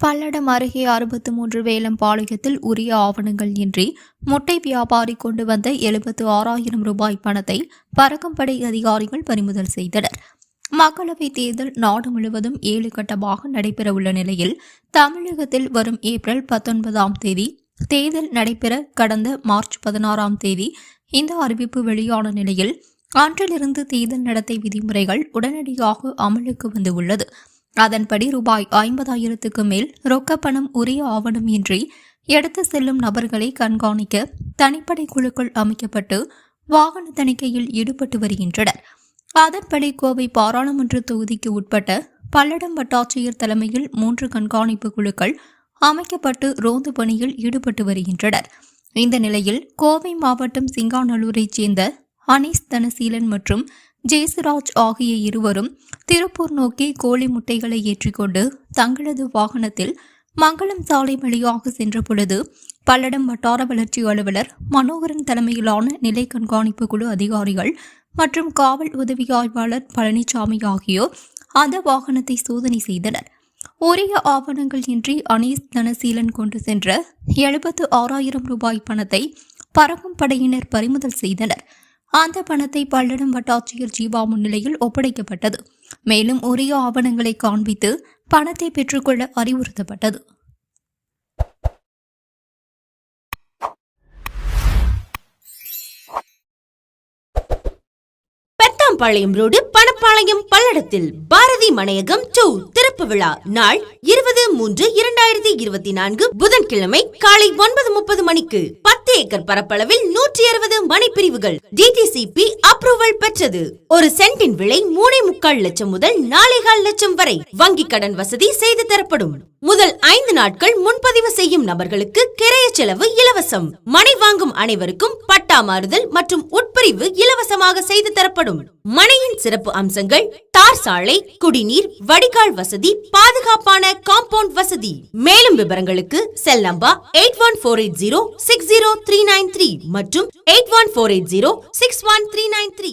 பல்லடம் அருகே அறுபத்து மூன்று வேலம்பாளையத்தில் உரிய ஆவணங்கள் இன்றி முட்டை வியாபாரி கொண்டு வந்த எழுபத்து ஆறாயிரம் ரூபாய் பணத்தை பறக்கும்படை அதிகாரிகள் பறிமுதல் செய்தனர். மக்களவைத் தேர்தல் நாடு முழுவதும் ஏழு கட்டமாக நடைபெறவுள்ள நிலையில் தமிழகத்தில் வரும் ஏப்ரல் பத்தொன்பதாம் தேதி தேர்தல் நடைபெற கடந்த மார்ச் பதினாறாம் தேதி இந்த அறிவிப்பு வெளியான நிலையில் அன்றிலிருந்து தேர்தல் நடத்தை விதிமுறைகள் உடனடியாக அமலுக்கு வந்துள்ளது. அதன்படி ரூபாய் ஐம்பதாயிரத்துக்கு மேல் ரொக்கப்பணம் உரிய ஆவணம் இன்றி எடுத்து செல்லும் நபர்களை கண்காணிக்க தனிப்படை குழுக்கள் அமைக்கப்பட்டு வாகன தணிக்கையில் ஈடுபட்டு வருகின்றனர். அதன்படி கோவை பாராளுமன்ற தொகுதிக்கு உட்பட்ட பல்லடம் வட்டாட்சியர் தலைமையில் மூன்று கண்காணிப்பு குழுக்கள் அமைக்கப்பட்டு ரோந்து பணியில் ஈடுபட்டு வருகின்றனர். இந்த நிலையில் கோவை மாவட்டம் சிங்காநல்லூரைச் சேர்ந்த அனீஸ் தனசீலன் மற்றும் ஜேசுராஜ் ஆகிய இருவரும் திருப்பூர் நோக்கி கோழி முட்டைகளை ஏற்றிக்கொண்டு தங்களது வாகனத்தில் மங்களம் சாலை வழியாக சென்ற பொழுது பல்லடம் வட்டார வளர்ச்சி அலுவலர் மனோகரன் தலைமையிலான நிலை கண்காணிப்பு குழு அதிகாரிகள் மற்றும் காவல் உதவி ஆய்வாளர் பழனிசாமி ஆகியோர் அந்த வாகனத்தை சோதனை செய்தனர். உரிய ஆவணங்கள் இன்றி அனீஸ் தனசீலன் கொண்டு சென்ற எழுபத்து ஆறாயிரம் ரூபாய் பணத்தை பறக்கும் படையினர் பறிமுதல் செய்தனர். அந்த பணத்தை பல்லடம் வட்டாட்சியர் ஜீவா முன்னிலையில் ஒப்படைக்கப்பட்டது. மேலும் உரிய ஆவணங்களை காண்பித்து பணத்தை பெற்றுக்கொள்ள அறிவுறுத்தப்பட்டது. பெத்தாம்பாளையம் ரோடு பணப்பாளையம் பல்லடத்தில் பாரதி மனையகம் டூ திறப்பு விழா நாள் இருபது மூன்று இரண்டாயிரத்தி இருபத்தி நான்கு புதன்கிழமை காலை ஒன்பது முப்பது மணிக்கு பத்து ஏக்கர் பரப்பளவில் நூற்றி அறுபது மணிப்பிரிவுகள். டிடிசிபி அப்ரூவல் பெற்றது. ஒரு சென்டின் விலை மூணே முக்கால் லட்சம் முதல் நாலேகால் லட்சம் வரை. வங்கி கடன் வசதி செய்து தரப்படும். முதல் ஐந்து நாட்கள் முன்பதிவு செய்யும் நபர்களுக்கு கிரைய செலவு இலவசம். மனை வாங்கும் அனைவருக்கும் பட்டா மாறுதல் மற்றும் உட்பிரிவு இலவசமாக செய்து தரப்படும். மனையின் சிறப்பு அம்சங்கள் தார் சாலை குடிநீர் வடிகால் வசதி பாதுகாப்பான காம்பவுண்ட் வசதி. மேலும் விவரங்களுக்கு cell number eight one four eight zero six zero three nine three மற்றும் eight one four eight zero six one three nine three.